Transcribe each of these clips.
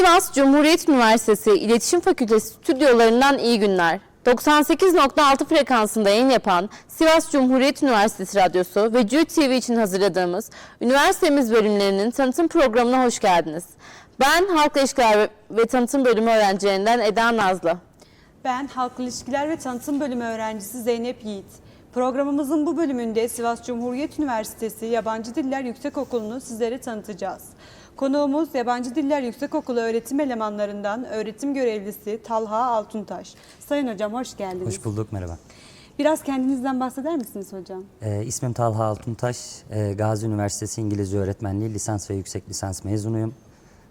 Sivas Cumhuriyet Üniversitesi İletişim Fakültesi stüdyolarından iyi günler. 98.6 frekansında yayın yapan Sivas Cumhuriyet Üniversitesi Radyosu ve CÜ TV için hazırladığımız üniversitemiz bölümlerinin tanıtım programına hoş geldiniz. Ben Halk İlişkiler ve- Tanıtım Bölümü öğrencilerinden Eda Nazlı. Ben Halk İlişkiler ve Tanıtım Bölümü öğrencisi Zeynep Yiğit. Programımızın bu bölümünde Sivas Cumhuriyet Üniversitesi Yabancı Diller Yüksekokulu'nu sizlere tanıtacağız. Konuğumuz Yabancı Diller Yüksekokulu öğretim elemanlarından öğretim görevlisi Talha Altuntaş. Sayın hocam hoş geldiniz. Hoş bulduk, merhaba. Biraz kendinizden bahseder misiniz hocam? Ee, ismim Talha Altuntaş, Ee, Gazi Üniversitesi İngilizce Öğretmenliği lisans ve yüksek lisans mezunuyum.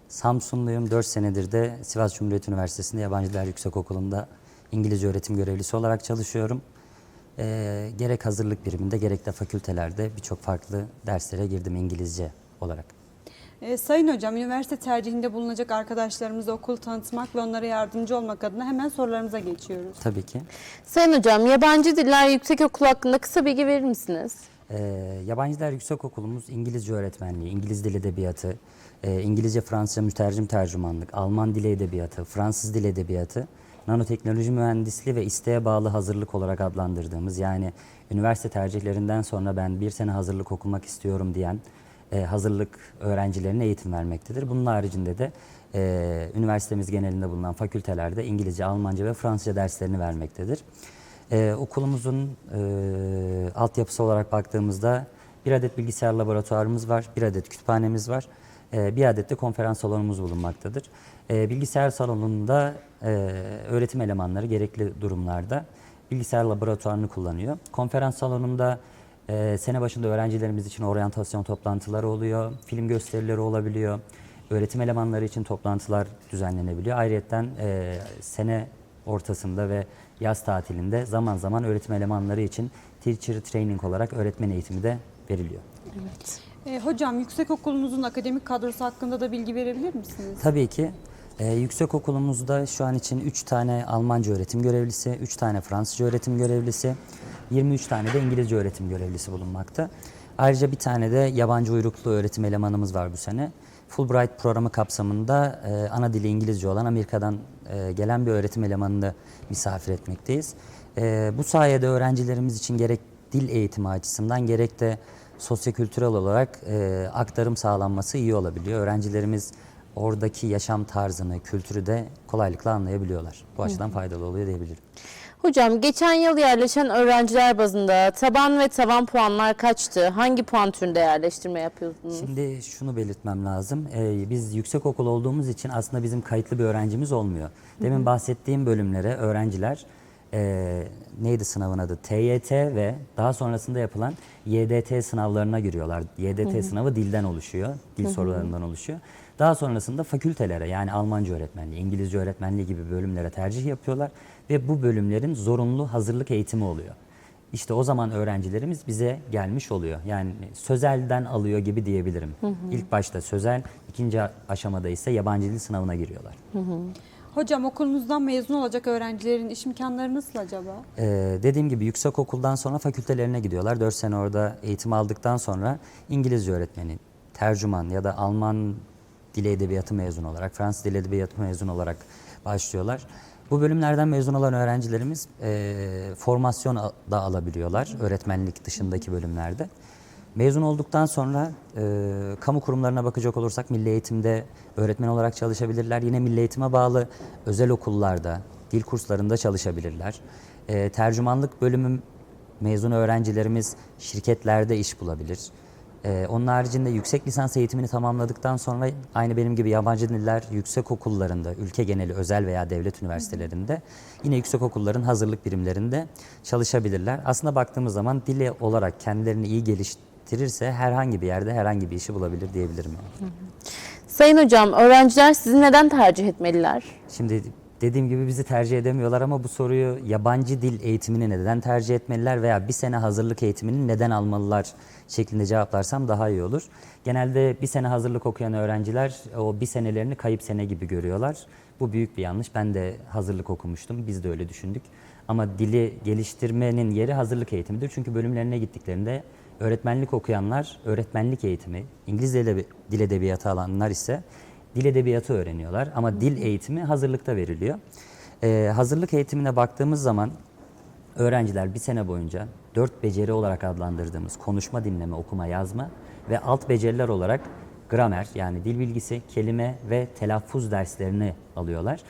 Samsunluyum, 4 senedir de Sivas Cumhuriyet Üniversitesi'nde Yabancı Diller Yüksekokulu'nda İngilizce öğretim görevlisi olarak çalışıyorum. Ee, gerek hazırlık biriminde gerek de fakültelerde birçok farklı derslere girdim İngilizce olarak. Ee, Sayın hocam, üniversite tercihinde bulunacak arkadaşlarımıza okul tanıtmak ve onlara yardımcı olmak adına hemen sorularımıza geçiyoruz. Tabii ki. Sayın Hocam, Yabancı Diller Yüksekokulu hakkında kısa bilgi verir misiniz? Ee, Yabancı Diller Yüksekokulumuz İngilizce öğretmenliği, İngiliz Dil Edebiyatı, e, İngilizce Fransızca mütercim tercümanlık, Alman Dili Edebiyatı, Fransız Dil Edebiyatı, Nanoteknoloji Mühendisliği ve isteğe bağlı hazırlık olarak adlandırdığımız yani üniversite tercihlerinden sonra ben bir sene hazırlık okumak istiyorum diyen e, hazırlık öğrencilerine eğitim vermektedir. Bunun haricinde de e, üniversitemiz genelinde bulunan fakültelerde İngilizce, Almanca ve Fransızca derslerini vermektedir. Ee, okulumuzun e, altyapısı olarak baktığımızda bir adet bilgisayar laboratuvarımız var, bir adet kütüphanemiz var, e, bir adet de konferans salonumuz bulunmaktadır. E, bilgisayar salonunda e, öğretim elemanları gerekli durumlarda bilgisayar laboratuvarını kullanıyor. Konferans salonunda e, sene başında öğrencilerimiz için oryantasyon toplantıları oluyor, film gösterileri olabiliyor, öğretim elemanları için toplantılar düzenlenebiliyor. Ayrıca e, sene ortasında ve yaz tatilinde zaman zaman öğretim elemanları için teacher training olarak öğretmen eğitimi de veriliyor. Ee, hocam, yüksekokulunuzun akademik kadrosu hakkında da bilgi verebilir misiniz? Tabii ki e, yüksek okulumuzda şu an için 3 tane Almanca öğretim görevlisi, 3 tane Fransızca öğretim görevlisi, 23 tane de İngilizce öğretim görevlisi bulunmakta. Ayrıca bir tane de yabancı uyruklu öğretim elemanımız var bu sene. Fulbright programı kapsamında e, ana dili İngilizce olan Amerika'dan e, gelen bir öğretim elemanını misafir etmekteyiz. E, bu sayede öğrencilerimiz için gerek dil eğitimi açısından gerek de sosyokültürel olarak e, aktarım sağlanması iyi olabiliyor. Öğrencilerimiz oradaki yaşam tarzını, kültürü de kolaylıkla anlayabiliyorlar. Bu açıdan faydalı oluyor diyebilirim. Hocam, geçen yıl yerleşen öğrenciler bazında taban ve tavan puanlar kaçtı? Hangi puan türünde yerleştirme yapıyorsunuz? Şimdi şunu belirtmem lazım. Ee, biz yüksek okul olduğumuz için aslında bizim kayıtlı bir öğrencimiz olmuyor. Demin bahsettiğim bölümlere öğrenciler e, neydi sınavın adı? TYT ve daha sonrasında yapılan YDT sınavlarına giriyorlar. YDT sınavı dilden oluşuyor, dil sorularından oluşuyor. Daha sonrasında fakültelere yani Almanca öğretmenliği, İngilizce öğretmenliği gibi bölümlere tercih yapıyorlar ve bu bölümlerin zorunlu hazırlık eğitimi oluyor. İşte o zaman öğrencilerimiz bize gelmiş oluyor. Yani sözelden alıyor gibi diyebilirim. İlk başta sözel, ikinci aşamada ise yabancı dil sınavına giriyorlar. Hocam, okulunuzdan mezun olacak öğrencilerin iş imkanları nasıl acaba? Ee, dediğim gibi yüksek okuldan sonra fakültelerine gidiyorlar. 4 sene orada eğitim aldıktan sonra İngilizce öğretmeni, tercüman ya da Alman dili edebiyatı mezun olarak, Fransız dili edebiyatı mezun olarak başlıyorlar. Bu bölümlerden mezun olan öğrencilerimiz e, formasyon da alabiliyorlar öğretmenlik dışındaki bölümlerde. Mezun olduktan sonra e, kamu kurumlarına bakacak olursak milli eğitimde öğretmen olarak çalışabilirler. Yine milli eğitime bağlı özel okullarda, dil kurslarında çalışabilirler. E, tercümanlık bölümü mezun öğrencilerimiz şirketlerde iş bulabilir. Ee, onun haricinde yüksek lisans eğitimini tamamladıktan sonra aynı benim gibi yabancı diller yüksek okullarında, ülke geneli özel veya devlet üniversitelerinde yine yüksek okulların hazırlık birimlerinde çalışabilirler. Aslında baktığımız zaman dili olarak kendilerini iyi geliştirirse herhangi bir yerde herhangi bir işi bulabilir diyebilirim. Yani. Sayın Hocam, öğrenciler sizi neden tercih etmeliler? Şimdi dediğim gibi bizi tercih edemiyorlar ama bu soruyu yabancı dil eğitimini neden tercih etmeliler veya bir sene hazırlık eğitimini neden almalılar şeklinde cevaplarsam daha iyi olur. Genelde bir sene hazırlık okuyan öğrenciler o bir senelerini kayıp sene gibi görüyorlar. Bu büyük bir yanlış. Ben de hazırlık okumuştum. Biz de öyle düşündük. Ama dili geliştirmenin yeri hazırlık eğitimidir. Çünkü bölümlerine gittiklerinde öğretmenlik okuyanlar öğretmenlik eğitimi, İngiliz dil, edebiyatı alanlar ise dil edebiyatı öğreniyorlar ama dil eğitimi hazırlıkta veriliyor. Ee, hazırlık eğitimine baktığımız zaman öğrenciler bir sene boyunca dört beceri olarak adlandırdığımız konuşma, dinleme, okuma, yazma ve alt beceriler olarak gramer yani dil bilgisi, kelime ve telaffuz derslerini alıyorlar.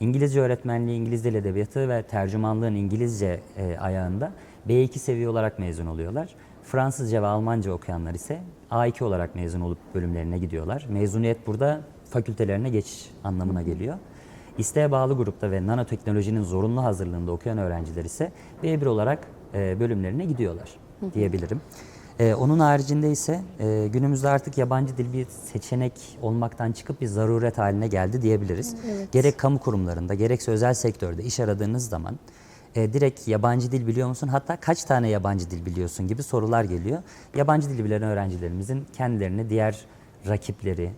İngilizce öğretmenliği, İngiliz Dil Edebiyatı ve tercümanlığın İngilizce e, ayağında B2 seviye olarak mezun oluyorlar. Fransızca ve Almanca okuyanlar ise A2 olarak mezun olup bölümlerine gidiyorlar. Mezuniyet burada fakültelerine geçiş anlamına geliyor. İsteğe bağlı grupta ve nanoteknolojinin zorunlu hazırlığında okuyan öğrenciler ise B1 olarak e, bölümlerine gidiyorlar diyebilirim. E, onun haricinde ise e, günümüzde artık yabancı dil bir seçenek olmaktan çıkıp bir zaruret haline geldi diyebiliriz. Gerek kamu kurumlarında gerekse özel sektörde iş aradığınız zaman e, direkt yabancı dil biliyor musun? Hatta kaç tane yabancı dil biliyorsun gibi sorular geliyor. Yabancı dil bilen öğrencilerimizin kendilerini diğer rakipleri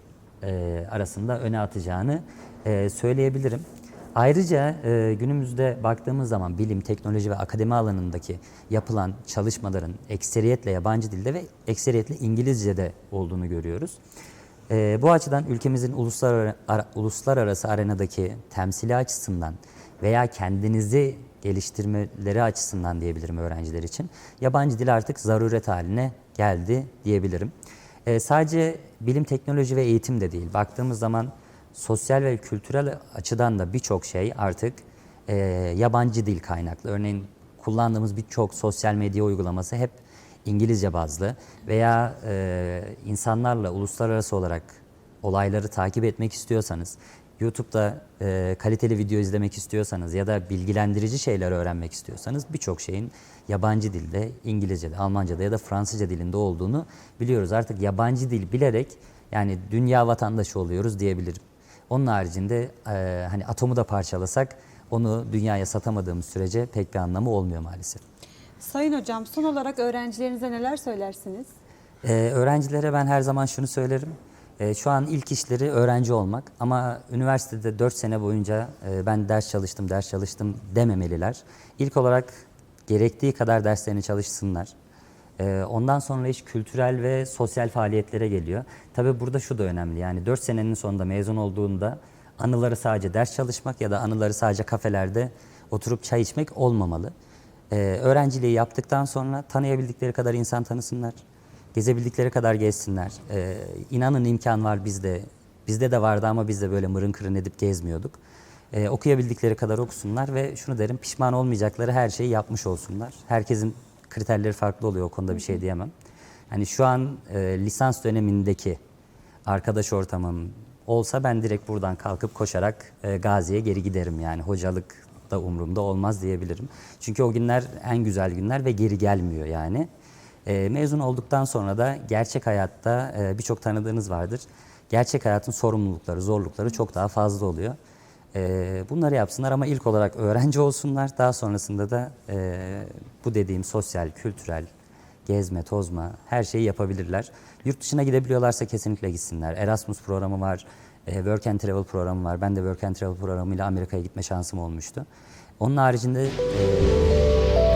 e, arasında öne atacağını e, söyleyebilirim. Ayrıca e, günümüzde baktığımız zaman bilim, teknoloji ve akademi alanındaki yapılan çalışmaların ekseriyetle yabancı dilde ve ekseriyetle İngilizce'de olduğunu görüyoruz. E, bu açıdan ülkemizin uluslararası, uluslararası arenadaki temsili açısından veya kendinizi geliştirmeleri açısından diyebilirim öğrenciler için. Yabancı dil artık zaruret haline geldi diyebilirim. Ee, sadece bilim, teknoloji ve eğitim de değil. Baktığımız zaman sosyal ve kültürel açıdan da birçok şey artık e, yabancı dil kaynaklı. Örneğin kullandığımız birçok sosyal medya uygulaması hep İngilizce bazlı veya e, insanlarla uluslararası olarak olayları takip etmek istiyorsanız, YouTube'da e, kaliteli video izlemek istiyorsanız ya da bilgilendirici şeyler öğrenmek istiyorsanız birçok şeyin yabancı dilde, İngilizce'de, Almanca'da ya da Fransızca dilinde olduğunu biliyoruz. Artık yabancı dil bilerek yani dünya vatandaşı oluyoruz diyebilirim. Onun haricinde e, hani atomu da parçalasak onu dünyaya satamadığımız sürece pek bir anlamı olmuyor maalesef. Sayın hocam son olarak öğrencilerinize neler söylersiniz? Ee, öğrencilere ben her zaman şunu söylerim. Ee, şu an ilk işleri öğrenci olmak ama üniversitede 4 sene boyunca e, ben ders çalıştım, ders çalıştım dememeliler. İlk olarak gerektiği kadar derslerini çalışsınlar. Ee, ondan sonra iş kültürel ve sosyal faaliyetlere geliyor. Tabii burada şu da önemli yani 4 senenin sonunda mezun olduğunda anıları sadece ders çalışmak ya da anıları sadece kafelerde oturup çay içmek olmamalı. Ee, öğrenciliği yaptıktan sonra tanıyabildikleri kadar insan tanısınlar. Gezebildikleri kadar gezsinler. Ee, inanın imkan var bizde. Bizde de vardı ama biz de böyle mırın kırın edip gezmiyorduk. Ee, okuyabildikleri kadar okusunlar ve şunu derim pişman olmayacakları her şeyi yapmış olsunlar. Herkesin kriterleri farklı oluyor o konuda bir şey diyemem. Hani şu an e, lisans dönemindeki arkadaş ortamım olsa ben direkt buradan kalkıp koşarak e, Gazi'ye geri giderim yani hocalık da umurumda olmaz diyebilirim. Çünkü o günler en güzel günler ve geri gelmiyor yani. E, mezun olduktan sonra da gerçek hayatta e, birçok tanıdığınız vardır. Gerçek hayatın sorumlulukları, zorlukları çok daha fazla oluyor. E, bunları yapsınlar ama ilk olarak öğrenci olsunlar. Daha sonrasında da e, bu dediğim sosyal, kültürel, gezme, tozma her şeyi yapabilirler. Yurt dışına gidebiliyorlarsa kesinlikle gitsinler. Erasmus programı var, e, Work and Travel programı var. Ben de Work and Travel programıyla Amerika'ya gitme şansım olmuştu. Onun haricinde e,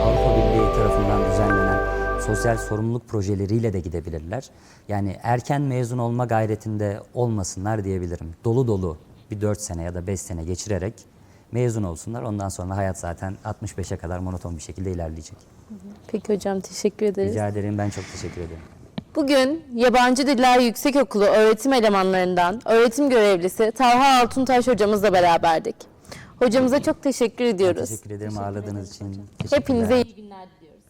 Avrupa Birliği tarafından düzenlenen sosyal sorumluluk projeleriyle de gidebilirler. Yani erken mezun olma gayretinde olmasınlar diyebilirim. Dolu dolu bir 4 sene ya da 5 sene geçirerek mezun olsunlar. Ondan sonra hayat zaten 65'e kadar monoton bir şekilde ilerleyecek. Peki hocam teşekkür ederiz. Rica ederim. Ben çok teşekkür ederim. Bugün Yabancı Diller Yüksekokulu öğretim elemanlarından öğretim görevlisi Talha Altuntaş hocamızla beraberdik. Hocamıza çok teşekkür ediyoruz. Teşekkür ederim ağırladığınız için. Hepinize iyi günler diliyoruz.